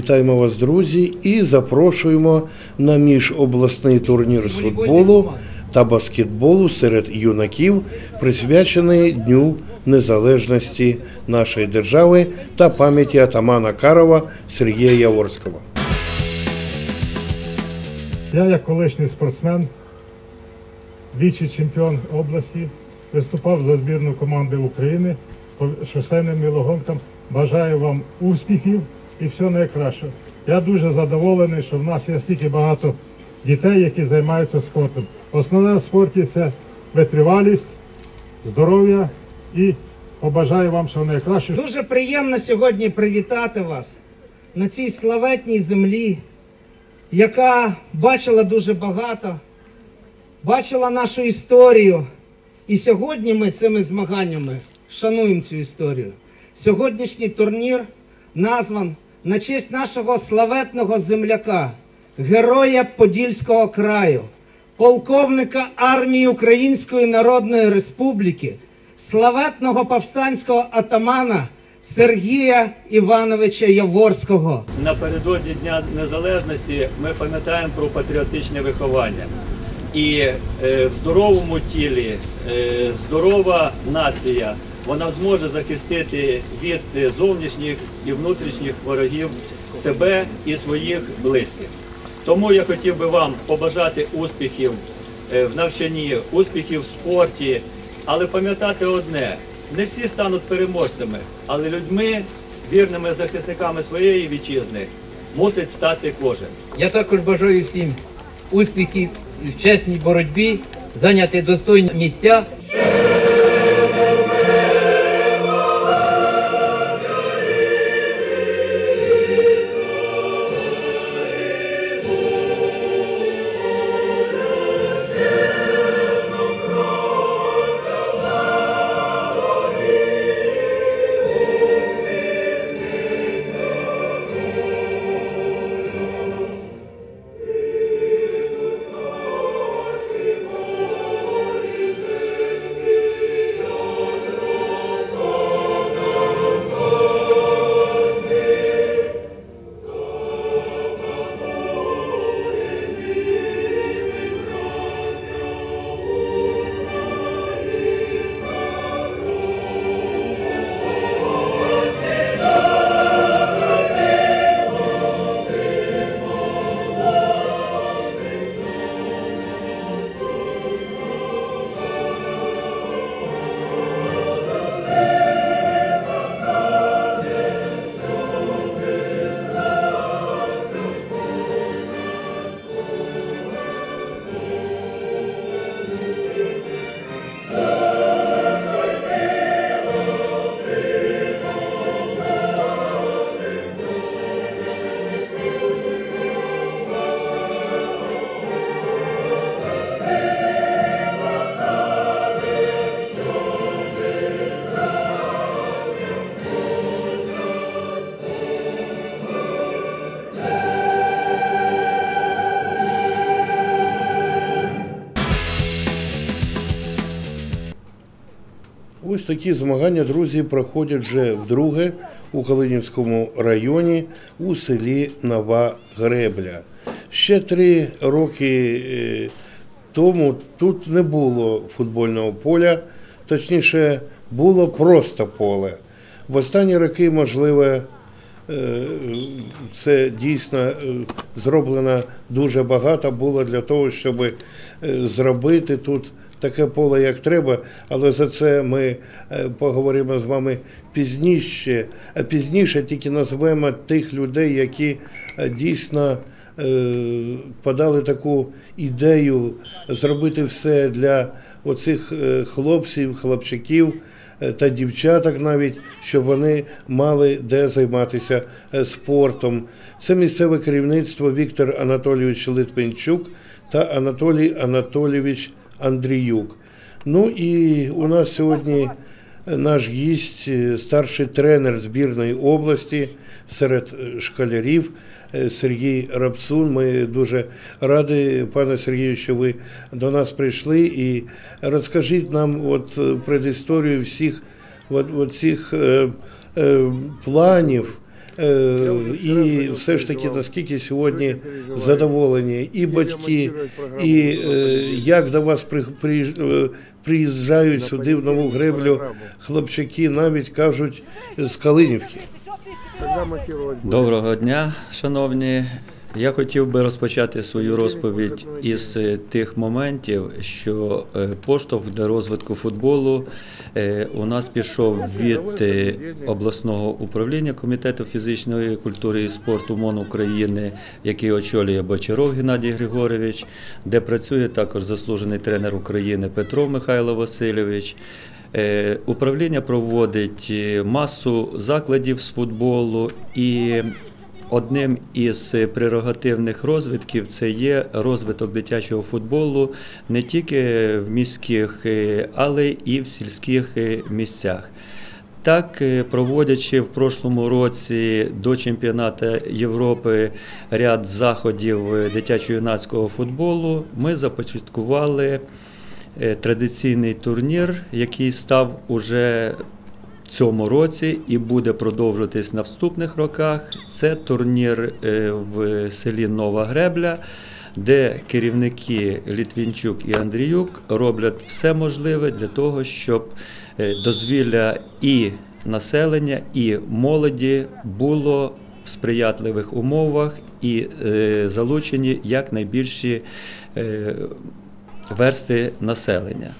Вітаємо вас, друзі, і запрошуємо на міжобласний турнір з футболу та баскетболу серед юнаків, присвячений Дню Незалежності нашої держави та пам'яті атамана Карова Сергія Яворського. Я, як колишній спортсмен, двічі чемпіон області, виступав за збірну команди України по шосейним велогонкам. Бажаю вам успіхів і всього найкращого. Я дуже задоволений, що в нас є стільки багато дітей, які займаються спортом. Основне в спорті це витривалість, здоров'я і побажаю вам всього найкращого. Дуже приємно сьогодні привітати вас на цій славетній землі, яка бачила дуже багато, бачила нашу історію. І сьогодні ми цими змаганнями шануємо цю історію. Сьогоднішній турнір назван на честь нашого славетного земляка, героя Подільського краю, полковника армії Української Народної Республіки, славетного повстанського атамана Сергія Івановича Яворського. Напередодні Дня Незалежності ми пам'ятаємо про патріотичне виховання. І е, в здоровому тілі е, здорова нація вона зможе захистити від зовнішніх і внутрішніх ворогів себе і своїх близьких. Тому я хотів би вам побажати успіхів е, в навчанні, успіхів в спорті, але пам'ятати одне: не всі стануть переможцями, але людьми, вірними захисниками своєї вітчизни, мусить стати кожен. Я також бажаю всім успіхів в чесній боротьбі, зайняти достойні місця. Ось такі змагання, друзі, проходять вже вдруге у Калинівському районі у селі Нова Гребля. Ще три роки е, тому тут не було футбольного поля, точніше, було просто поле. В останні роки, можливо, е, це дійсно е, зроблено дуже багато було для того, щоб зробити тут таке поле, як треба. Але за це ми е, поговоримо з вами пізніше. А Пізніше тільки назвемо тих людей, які е, дійсно е, подали таку ідею зробити все для оцих е, хлопців, хлопчиків е, та дівчаток навіть, щоб вони мали де займатися е, спортом. Це місцеве керівництво Віктор Анатолійович Литвинчук та Анатолій Анатолійович Андріюк. Ну і у нас сьогодні наш гість, е, старший тренер збірної області серед школярів е, Сергій Рабцун. Ми дуже раді, пане Сергію, що ви до нас прийшли. І розкажіть нам от е, предісторію всіх от, от цих е, е, планів І все ж таки, наскільки сьогодні задоволені і батьки, і е, як до вас е, приїжджають сюди в нову греблю хлопчаки, навіть кажуть з Калинівки. Доброго дня, шановні. Я хотів би розпочати свою розповідь із е, тих моментів, що е, поштовх для розвитку футболу е, у нас пішов від обласного управління комітету фізичної культури і спорту МОН України, який очолює Бочаров Геннадій Григорович, де працює також заслужений тренер України Петро Михайло Васильович. Управління проводить масу закладів з футболу і одним із прерогативних розвитків це є розвиток дитячого футболу не тільки в міських, е, але і в сільських е, місцях. Так, е, проводячи в прошлому році до чемпіонату Європи ряд заходів е, дитячо-юнацького футболу, ми започаткували е, традиційний турнір, який став уже цьому році і буде продовжуватись на вступних роках. Це турнір е, в селі Нова Гребля, де керівники Літвінчук і Андріюк роблять все можливе для того, щоб е, дозвілля і населення, і молоді було в сприятливих умовах і е, залучені якнайбільші версти населення.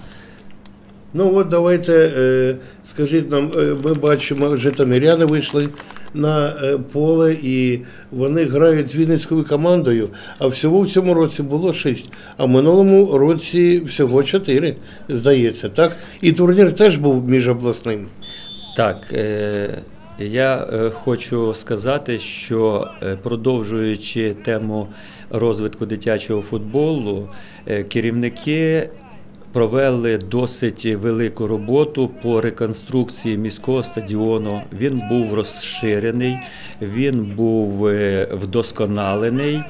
Ну от давайте е, скажіть нам, е, ми бачимо, житомиряни вийшли на е, поле і вони грають з Вінницькою командою. А всього в цьому році було шість, а в минулому році всього чотири, здається, так? І турнір теж був міжобласним. Так, я хочу сказати, що продовжуючи тему розвитку дитячого футболу, керівники провели досить велику роботу по реконструкції міського стадіону. Він був розширений, він був е, вдосконалений.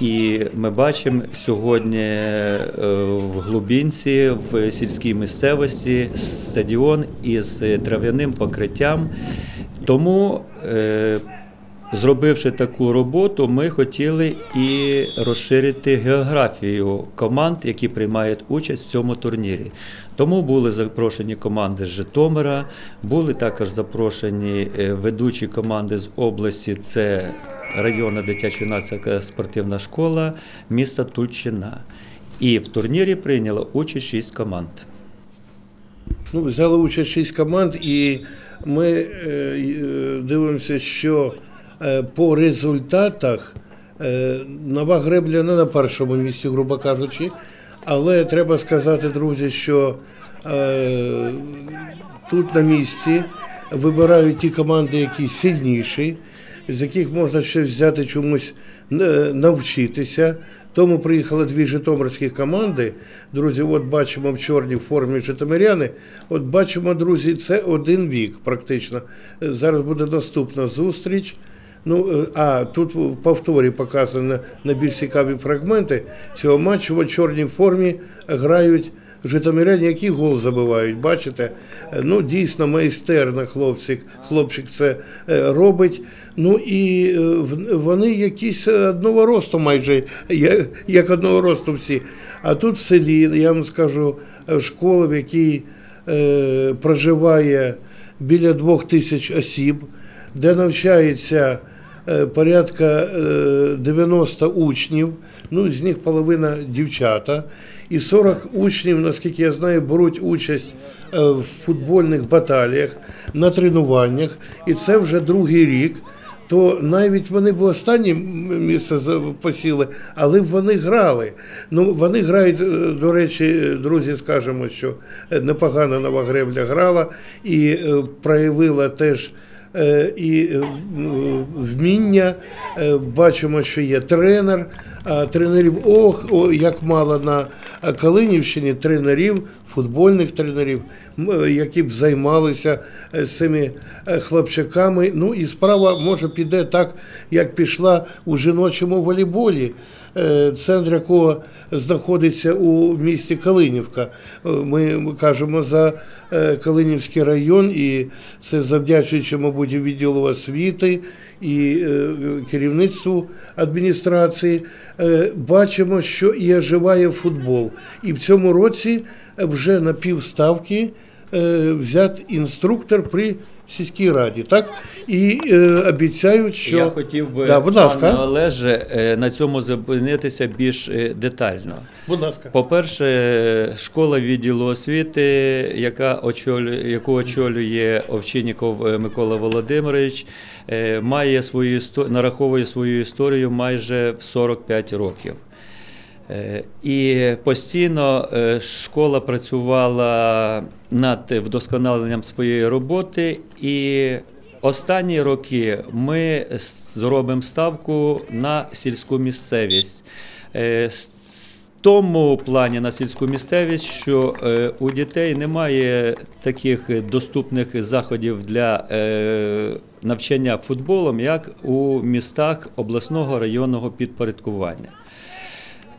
І ми бачимо сьогодні е, в Глубінці, в сільській місцевості, стадіон із трав'яним покриттям. Тому, е, зробивши таку роботу, ми хотіли і розширити географію команд, які приймають участь в цьому турнірі. Тому були запрошені команди з Житомира, були також запрошені е, ведучі команди з області. Це районна дитячо-юнацька спортивна школа міста Тульчина. І в турнірі прийняло участь шість команд. Ну, взяли участь шість команд, і ми е, е, дивимося, що по результатах е, нова гребля не на першому місці, грубо кажучи. Але треба сказати, друзі, що е, тут на місці вибирають ті команди, які сильніші, з яких можна щось взяти чомусь е, навчитися. Тому приїхали дві житомирські команди. Друзі, от бачимо в чорній формі житомиряни. От бачимо, друзі, це один вік практично. Е, Зараз буде наступна зустріч. Ну, е, а тут в повторі показані найбільш цікаві фрагменти цього матчу. В чорній формі грають житомиряні, які гол забивають. Бачите? Е, Ну, дійсно майстерно хлопчик, хлопчик це е, робить. Ну і вони якісь одного росту майже, як одного росту всі. А тут в селі, я вам скажу, школа, в якій проживає біля двох тисяч осіб, де навчається порядка е, 90 учнів, ну з них половина дівчата, і 40 учнів, наскільки я знаю, беруть участь е, в футбольних баталіях, на тренуваннях, і це вже другий рік. То навіть вони б останнє місце посіли, але б вони грали. Ну вони грають, е, до речі, е, друзі, скажемо, що е, непогано нова гребля грала і е, проявила теж е, і е, вміння. Е, Бачимо, що є тренер. Тренерів, ох, як мало на е, Калинівщині тренерів, футбольних тренерів, е, які б займалися е, цими е, хлопчаками. Ну і справа може піде так, як пішла у жіночому волейболі. Е, Центр якого знаходиться у місті Калинівка. Е, Ми кажемо за е, Калинівський район, і це завдячуючи, мабуть, відділу освіти і керівництву адміністрації. Бачимо, що і оживає футбол. І в цьому році вже на півставки взят інструктор при сільській раді, так? І е, обіцяють, що Я хотів би, да, будь ласка, пане Олеже, е, на цьому зупинитися більш е, детально. будь ласка. По-перше, школа відділу освіти, яка очолює, яку очолює Овчинніков е, Микола Володимирович, е, має свою нараховує свою історію майже в 45 років. Е, І постійно е, школа працювала над вдосконаленням своєї роботи, і останні роки ми зробимо ставку на сільську місцевість. Е, В тому плані на сільську місцевість, що у дітей немає таких доступних заходів для навчання футболом, як у містах обласного районного підпорядкування.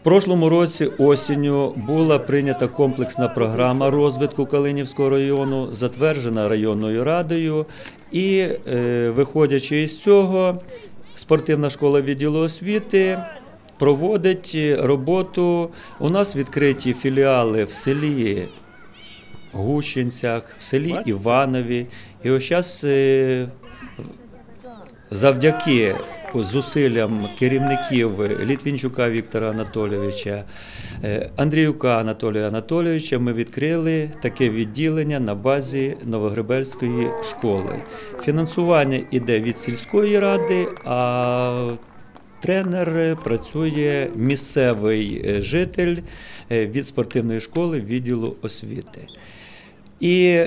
Прошлому році осінню була прийнята комплексна програма розвитку Калинівського району, затверджена районною радою, і, е, виходячи із цього, спортивна школа відділу освіти проводить роботу. У нас відкриті філіали в селі Гущинцях, в селі Іванові. І ось зараз завдяки зусиллям керівників Літвінчука Віктора Анатолійовича, е, Андріюка Анатолія Анатолійовича ми відкрили таке відділення на базі Новогребельської школи. Фінансування йде від сільської ради, а тренер працює місцевий е, житель е, від спортивної школи відділу освіти. І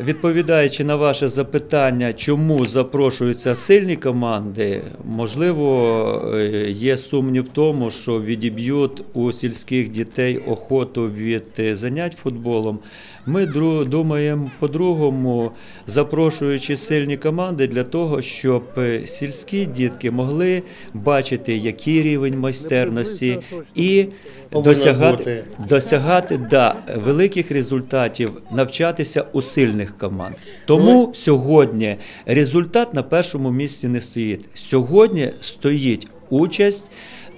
Відповідаючи на ваше запитання, чому запрошуються сильні команди, можливо, е, є сумнів в тому, що відіб'ють у сільських дітей охоту від е, занять футболом. Ми думаємо по-другому, запрошуючи сильні команди для того, щоб е, сільські дітки могли бачити, який рівень майстерності і досягати, досягати да, великих результатів, навчатися у сильних команд. Тому сьогодні результат на першому місці не стоїть. Сьогодні стоїть участь,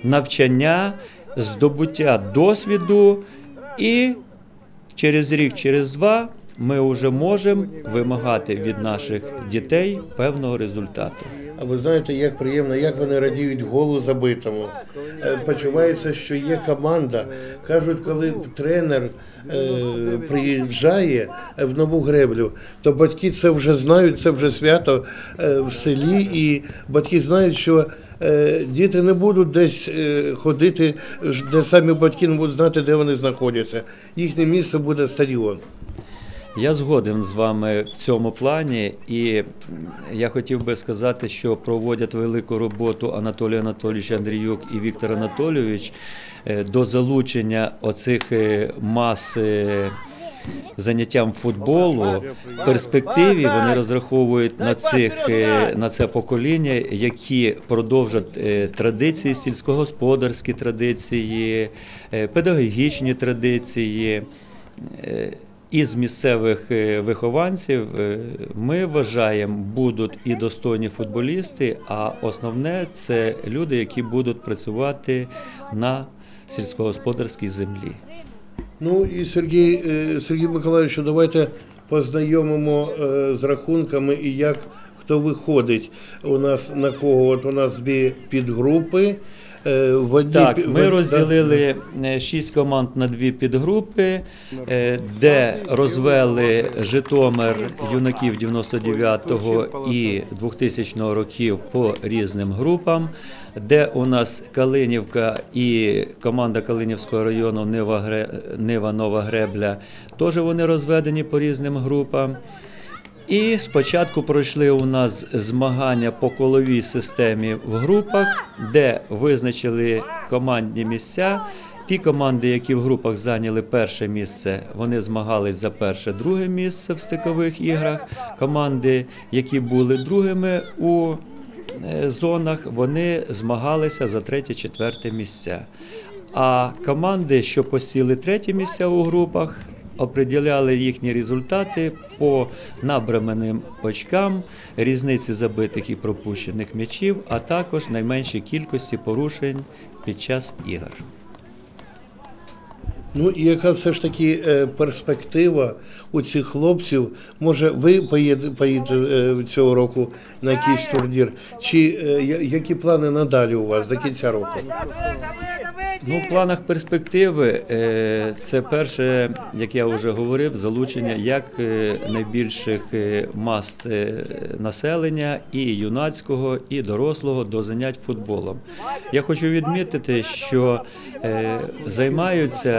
навчання, здобуття досвіду, і через рік, через два ми вже можемо вимагати від наших дітей певного результату. А ви знаєте, як приємно, як вони радіють голу забитому. Е, Почувається, що є команда. Кажуть, коли тренер е, приїжджає е, в нову греблю, то батьки це вже знають, це вже свято е, в селі, і батьки знають, що е, діти не будуть десь е, ходити, де самі батьки не будуть знати, де вони знаходяться. Їхнє місце буде стадіон. Я згоден з вами в цьому плані, і я хотів би сказати, що проводять велику роботу Анатолій Анатолійович Андріюк і Віктор Анатолійович е, до залучення оцих е, мас. е, Заняттям футболу в перспективі вони розраховують на цих на це покоління, які продовжать традиції, сільськогосподарські традиції, педагогічні традиції. Із місцевих е, вихованців е, ми вважаємо, будуть і достойні футболісти, а основне це люди, які будуть працювати на сільськогосподарській землі. Ну і Сергій, е, Сергій Миколаївич, давайте познайомимо з рахунками і як хто виходить у нас на кого. От у нас дві підгрупи. Е, В одній Так, ми в- розділили е, шість команд на дві підгрупи, е, де розвели Житомир юнаків 99-го і 2000 років по різним групам, де у нас Калинівка і команда Калинівського району Нива, Гре- Нива Нова Гребля, теж вони розведені по різним групам. І спочатку пройшли у нас змагання по коловій системі в групах, де визначили командні місця. Ті команди, які в групах зайняли перше місце, вони змагались за перше, друге місце в стикових іграх. Команди, які були другими у е, зонах, вони змагалися за третє, четверте місця. А команди, що посіли треті місця у групах, определяли їхні результати по набраним очкам, різниці забитих і пропущених м'ячів, а також найменшій кількості порушень під час ігор. Ну і яка все ж таки е, перспектива у цих хлопців? Може, ви поїдете, е, цього року на якийсь турнір? Чи е, які плани надалі у вас до кінця року? Ну, в планах перспективи е, це перше, як я вже говорив, залучення як е, найбільших е, мас е, населення і юнацького, і дорослого до занять футболом. Я хочу відмітити, що займаються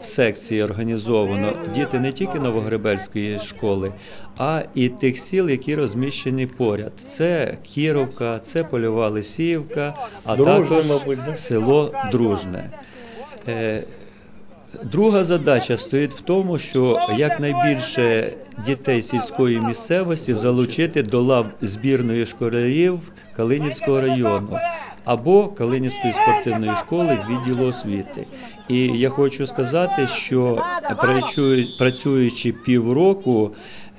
в секції організовано діти не тільки Новогребельської школи, а і тих сіл, які розміщені поряд. Це Кіровка, це Польова Лисіївка, а Дружне, також мабуть, да? село Дружне. Е, Друга задача стоїть в тому, що якнайбільше дітей сільської місцевості залучити до лав збірної школярів Калинівського району або Калинівської спортивної школи відділу освіти. І я хочу сказати, що працюючи півроку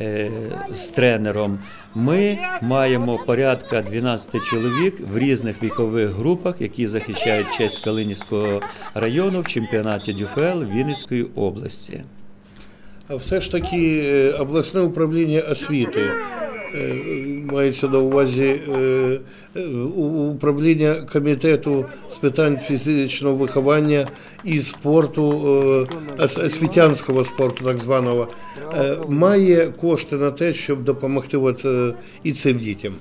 е, з тренером, ми маємо порядка 12 чоловік в різних вікових групах, які захищають честь Калинівського району в чемпіонаті ДЮФЛ Вінницької області. А все ж таки е, обласне управління освіти мається на увазі у- управління комітету з питань фізичного виховання і спорту, е, освітянського спорту, так званого, має кошти на те, щоб допомогти от, і цим дітям.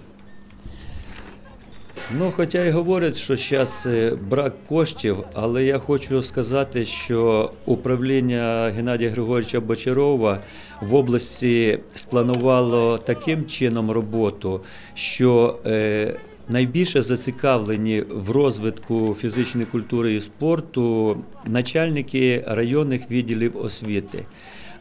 Ну, хоча й говорять, що зараз брак коштів, але я хочу сказати, що управління Геннадія Григоровича Бочарова в області спланувало таким чином роботу, що е, найбільше зацікавлені в розвитку фізичної культури і спорту начальники районних відділів освіти.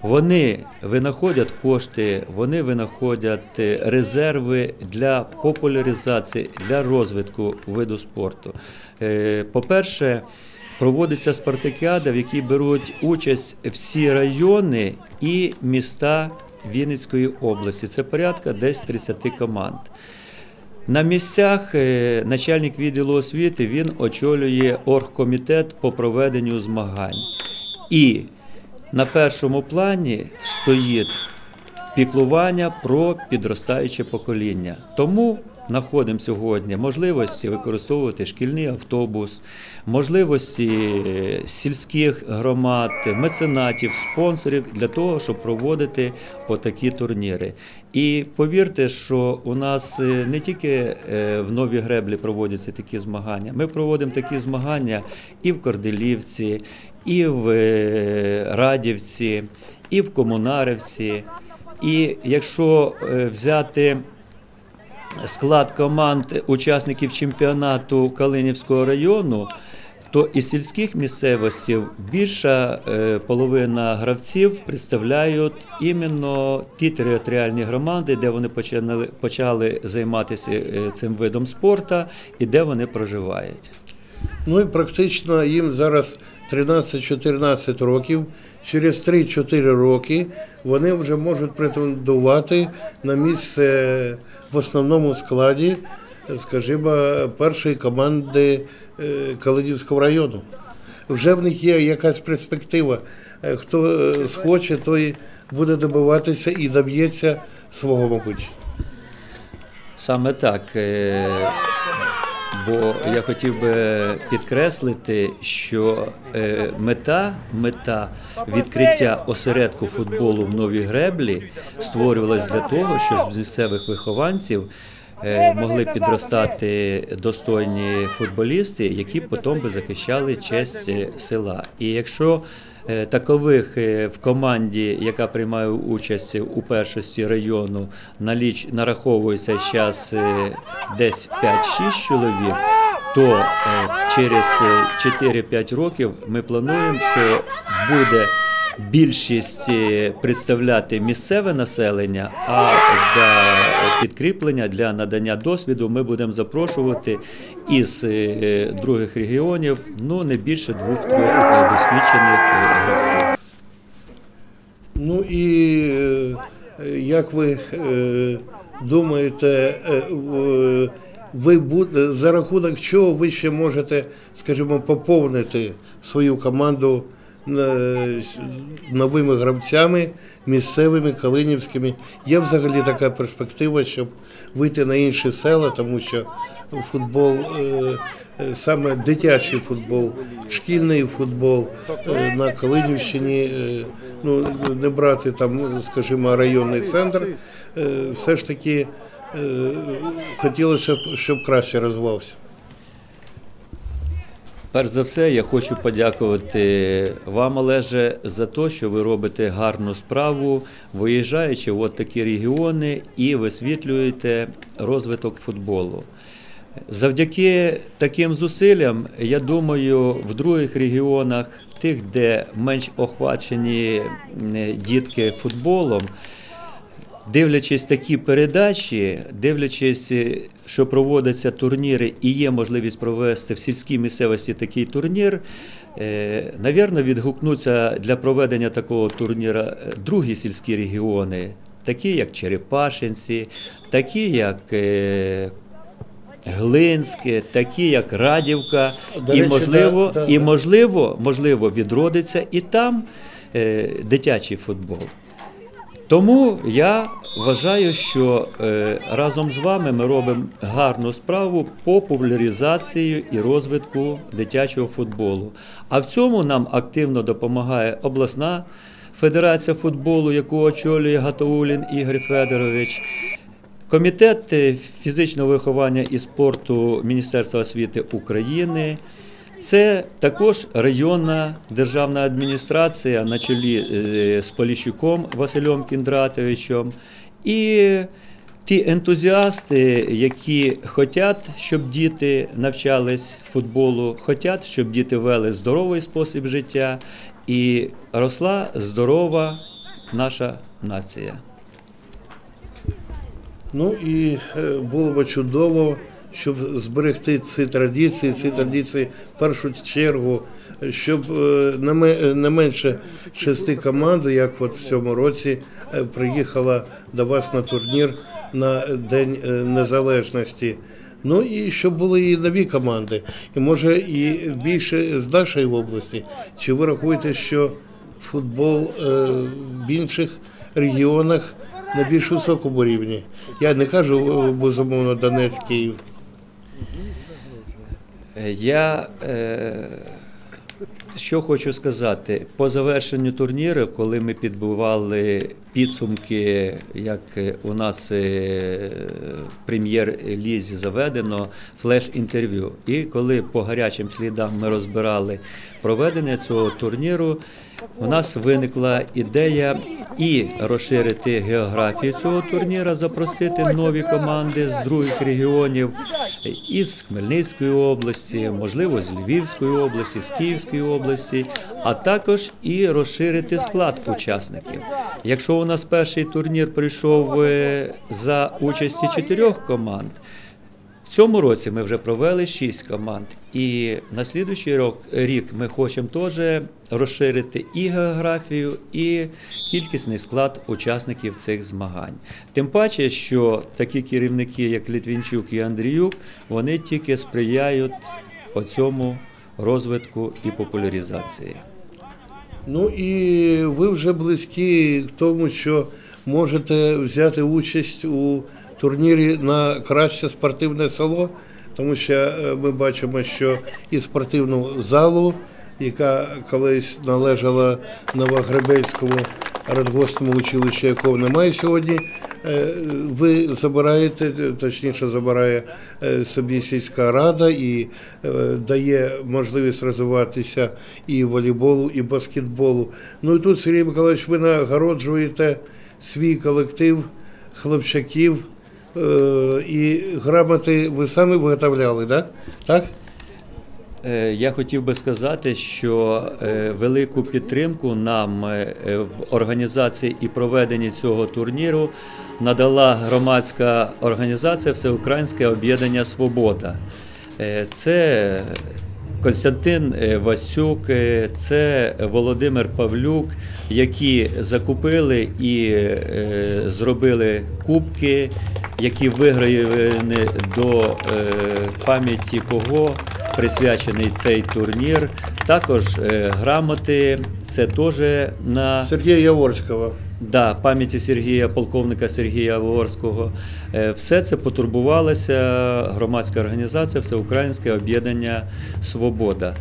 Вони винаходять кошти, вони винаходять е, резерви для популяризації, для розвитку виду спорту. Е, По-перше, проводиться спартакіада, в якій беруть участь всі райони і міста Вінницької області. Це порядка десь 30 команд. На місцях е, начальник відділу освіти він очолює оргкомітет по проведенню змагань. І на першому плані стоїть піклування про підростаюче покоління. Тому знаходимо сьогодні можливості використовувати шкільний автобус, можливості сільських громад, меценатів, спонсорів для того, щоб проводити отакі турніри. І повірте, що у нас е, не тільки е, в Новій Греблі проводяться такі змагання. Ми проводимо такі змагання і в Корделівці, і в е, Радівці, і в Комунарівці. І якщо взяти склад команд учасників чемпіонату Калинівського району, то із сільських місцевостей більша е, половина гравців представляють іменно ті територіальні громади, де вони почали, почали займатися е, цим видом спорту і де вони проживають. Ну і практично їм зараз 13-14 років. Через 3-4 роки вони вже можуть претендувати на місце в основному складі, скажімо, першої команди е, Калинівського району. Вже в них є якась перспектива. Е, Хто е, схоче, той буде добиватися і доб'ється свого, мабуть. Саме так. Бо я хотів би підкреслити, що е, мета, мета відкриття осередку футболу в Новій Греблі створювалась для того, щоб з місцевих вихованців е, могли підростати достойні футболісти, які потім би захищали честь е, села. І якщо такових е, в команді, яка приймає участь у першості району, наліч нараховується зараз десь 5-6 чоловік, то е, через е, 4-5 років ми плануємо, що буде більшість е, представляти місцеве населення, а для підкріплення для надання досвіду ми будемо запрошувати із е, других регіонів ну не більше двох-трьох досвідчених е, гравців. Ну і як ви думаєте, ви за рахунок чого ви ще можете, скажімо, поповнити свою команду новими гравцями, місцевими, калинівськими? Є взагалі така перспектива, щоб вийти на інші села, тому що футбол. е, е, Саме дитячий футбол, шкільний футбол е, на Калинівщині, е, ну не брати там, скажімо, районний центр, е, все ж таки е, хотілося б, щоб краще розвивався. Перш за все, я хочу подякувати вам, Олеже, за те, що ви робите гарну справу, виїжджаючи в от такі регіони і висвітлюєте розвиток футболу. Завдяки таким зусиллям, я думаю, в других регіонах, в тих, де менш охвачені дітки футболом, Дивлячись такі передачі, дивлячись, е, що проводяться турніри і є можливість провести в сільській місцевості такий турнір, е, навірно, відгукнуться для проведення такого турніра е, другі сільські регіони, такі як Черепашинці, такі як Глинське, такі як Радівка, До і речі, можливо, да, да, і можливо, можливо, відродиться і там дитячий футбол. Тому я вважаю, що е, разом з вами ми робимо гарну справу по популяризації і розвитку дитячого футболу. А в цьому нам активно допомагає обласна федерація футболу, яку очолює Гатаулін Ігор Федорович. Комітет фізичного виховання і спорту Міністерства освіти України. Це також районна державна адміністрація на чолі е, з Поліщуком Василем Кіндратовичем. І ті ентузіасти, які хочуть, щоб діти навчались футболу, хочуть, щоб діти вели здоровий спосіб життя і росла здорова наша нація. Ну і е, було б чудово, щоб зберегти ці традиції, ці традиції в першу чергу, щоб е, не менше шести команд, як от в цьому році, е, приїхала до вас на турнір на День е, Незалежності. Ну і щоб були і нові команди, і може і більше з нашої області. Чи ви рахуєте, що футбол в інших регіонах на більш високому рівні? Я не кажу безумовно Донецьк, Київ. Е, Я е, що хочу сказати, по завершенню турніру, коли ми підбивали підсумки, як е, у нас е, в прем'єр-лізі заведено флеш-інтерв'ю. І коли по гарячим слідам ми розбирали проведення цього турніру, у нас виникла ідея і розширити географію цього турніра, запросити нові команди з других регіонів із Хмельницької області, можливо, з Львівської області, з Київської області, а також і розширити склад учасників. Якщо у нас перший турнір прийшов е, за участі чотирьох команд. В цьому році ми вже провели шість команд, і на слідуючий рік ми хочемо теж розширити і географію, і кількісний склад учасників цих змагань. Тим паче, що такі керівники, як Літвінчук і Андріюк, вони тільки сприяють оцьому розвитку і популяризації. Ну і ви вже близькі к тому, що можете взяти участь у турнірі на краще спортивне село, тому що е, ми бачимо, що і спортивну залу, яка колись належала Новогребельському радгоспному училищу, якого немає сьогодні. Е, Ви забираєте, точніше забирає е, собі сільська рада і е, дає можливість розвиватися і волейболу, і баскетболу. Ну і тут, Сергій Миколаївич, ви нагороджуєте свій колектив хлопчаків і грамоти ви самі виготовляли, да? так? Е, Я хотів би сказати, що е, велику підтримку нам е, в організації і проведенні цього турніру надала громадська організація Всеукраїнське об'єднання Свобода. Це Константин Васюк, це Володимир Павлюк, які закупили і зробили кубки, які виграні до пам'яті кого присвячений цей турнір. Також е, грамоти, це теж на Сергія Яворського. Да, пам'яті Сергія, полковника Сергія Ворського. Е, Все це потурбувалася громадська організація Всеукраїнське об'єднання Свобода.